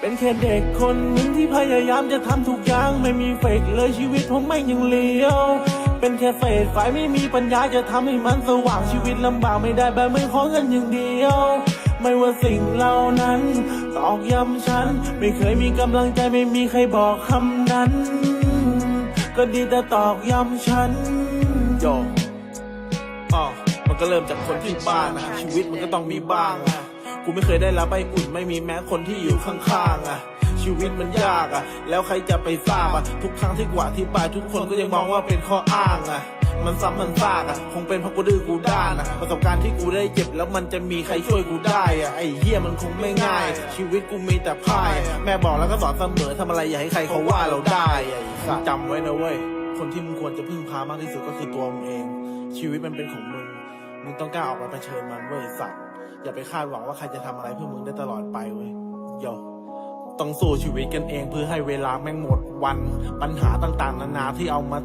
เป็นแค่เด็กคนหนึ่งที่พยายามจะทำทุกอย่างไม่มีเฟกเลยชีวิตผมไม่ยังเลี้ยว เป็นแค่เศษไฟไม่มีปัญญาจะทำให้มันสว่างชีวิตลำบากไม่ได้แบบไม่ขอเงินอย่างเดียว ไม่ว่าสิ่งเหล่านั้นตอกย้ำฉัน ไม่เคยมีกำลังใจไม่มีใครบอกคำนั้น ก็ดีแต่ตอกย้ำฉันโยอ๋อมันก็เริ่มจากคนที่บ้านนะชีวิตมันก็ต้องมีบ้างอะ กูไม่เคยได้รับไปอุ่นไม่มีแม้คนที่อยู่ข้างๆอะชีวิตมันยากอะ แล้วใครจะไปทราบอะ ทุกครั้งที่กว่าที่ปลายทุกคนก็ยังมองว่าเป็นข้ออ้างอะ มันซ้ำมันซากอะ คงเป็นเพราะกูดื้อกูด้านอะ ประสบการณ์ที่กูได้เจ็บแล้วมันจะมีใครช่วยกูได้อะ ไอ้เหี้ยมันคงไม่ง่าย ชีวิตกูมีแต่พ่าย แม่บอกแล้วก็สอนเสมอทำอะไรอย่าให้ใครเขาว่าเราได้อะไอ้สัจำไว้นะเว้ย คนที่มึงควรจะพึ่งพามากที่สุดก็คือตัวมึงเอง ชีวิตมันเป็นของมึง มึงต้องกล้าออกมาเผชิญมันเว้ยสัตว์ อย่าไปคาดหวังว่าใครจะทำอะไรเพื่อมึงได้ตลอดไปเว้ยโยต้องสู้ชีวิตกันเองเพื่อให้เวลาแม่งหมดวันปัญหาต่างๆ นานาที่เอามา